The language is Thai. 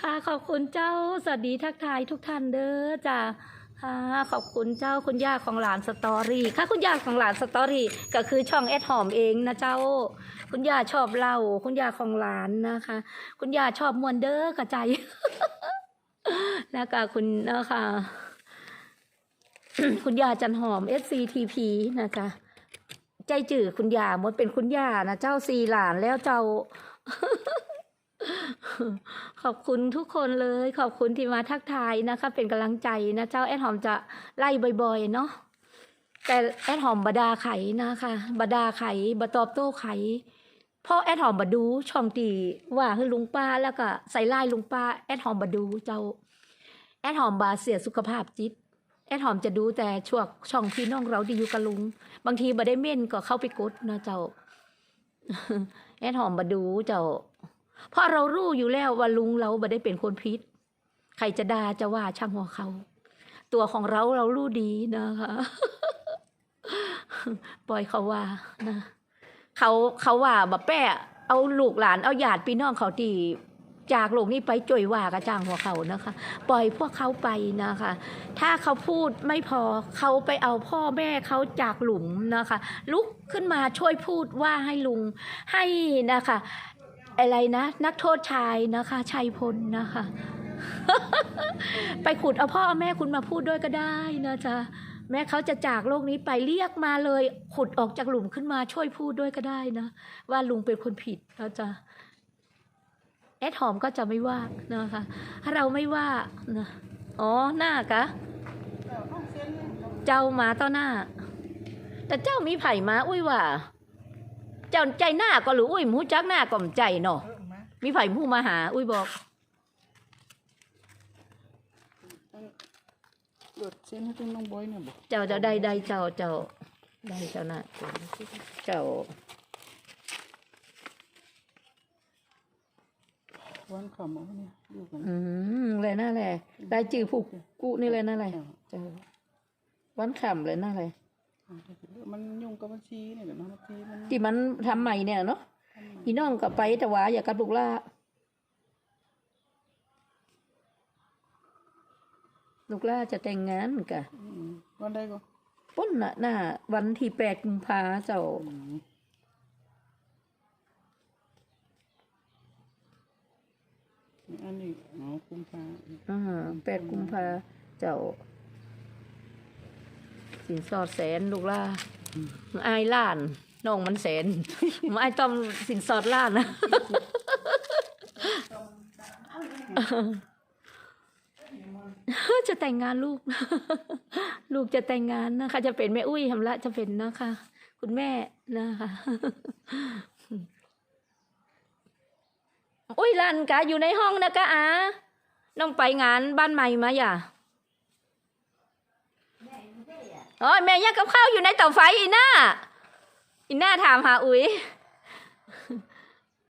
ค่ะขอบคุณเจ้าสวัสดีทักทายทุกท่านเด้อจ้าค่ะขอบคุณเจ้าคุณย่าของหลานสตอรี่ค่ะคุณย่าของหลานสตอรี่ก็คือช่องแอดหอมเองนะเจ้า คุณย่าชอบเล่าคุณย่าของหลานนะคะ คุณย่าชอบมวนเด้อกระใจแล้วก็คุณนะคะคุณย่าจันหอม SCTP นะคะ ใจจื่อคุณย่าหมดเป็นคุณย่านะเจ้าสี่หลานแล้วเจ้า ขอบคุณทุกคนเลย ขอบคุณที่มาทักทายนะคะ เป็นกำลังใจนะเจ้าแอดหอมจะไล่บ่อย ๆ เนาะแต่แอดหอมบดาไขนะคะบดาไขบตอบโต้ไขเพราะแอดหอมบดูช่องตีว่าคือลุงป้าแล้วก็ใส่ไล่ลุงป้าแอดหอมบดูเจ้า แอดหอมบาเสียสุขภาพจิตแอดหอมจะดูแต่ช่วงช่องพี่น้องเราที่อยู่กับลุง บางทีบ่ได้เม่นก็เข้าไปกดนะเจ้า แอดหอมบดูเจ้า เพราะเรารู้อยู่แล้วว่าลุงเราบ่ได้เป็นคนพิษ ใครจะด่าจะว่าช่างหัวเขา ตัวของเราเรารู้ดีนะคะ ปล่อยเขาว่านะเขาเขาว่าบะแป้เอาลูกหลานเอาญาติพี่น้องเขาตีจากโลกนี้ไปจ่วยว่ากระจ้างหัวเขานะคะ ปล่อยพวกเขาไปนะคะ ถ้าเขาพูดไม่พอเขาไปเอาพ่อแม่เขาจากหลุมนะคะ ลุกขึ้นมาช่วยพูดว่าให้ลุงให้นะคะ อะไรนะ นักโทษชายนะคะชัยพลนะคะ ไปขุดเอาพ่อเอาแม่คุณมาพูดด้วยก็ได้นะจ๊ะแม้เขาจะจากโลกนี้ไปเรียกมาเลย ขุดออกจากหลุมขึ้นมาช่วยพูดด้วยก็ได้นะ ว่าลุงเป็นคนผิดนะจ๊ะแอดหอมก็จะไม่ว่านะคะถ้าเราไม่ว่านะอ๋อหน้ากะเจ้ามาต่อหน้า แต่เจ้ามีไผ่มาอุ้ยว่า เจ้าใจหน้าก็หรืออุ้ยหมูจักหน้าก็มใจเนาะเออมามีไผ่ผู้มาหา อุ้ยบอกเปิดเส้นให้ถึงน้องบอยเนี่ยบอกเจ้าเจ้าได้ได้เจ้าเจ้าได้เจ้าน่ะเจ้าวันขำเอาเนี่ยอยู่กันอืมเลยน่าแหละได้จือผูกกุนี่เลยน่าแหละเจ้าวันขำเลยน่าเลย มันยุ่งกับบัญชีเนี่ยเดี๋ยวน้องบัญชีมันที่มันทำใหม่เนี่ยเนาะพี่น้องก็ไปแต่ว่าอย่ากับลูกล่าลูกล่าจะแต่งงานกะอืมวันใดก็ป้นน่ะหน้าวันที่แปดกุมภาเจ้าอืมอันนี้อ๋อกุมภาอ่าแปดกุมภาเจ้า สินสอดแสนลูกล่าอายล้านน้องมันแสนไม่อต้องสินสอดล้านนะจะแต่งงานลูก ลูกจะแต่งงานนะคะ จะเป็นแม่อุ้ยทำละจะเป็นนะคะ คุณแม่นะคะอุ้ยลันกะอยู่ในห้องนะกะอาน้องไปงานบ้านใหม่มาอย่า โอ้ยแม่ย่างกับข้าวอยู่ในเตาไฟอีน่าอีน่าถามหาอุ้ย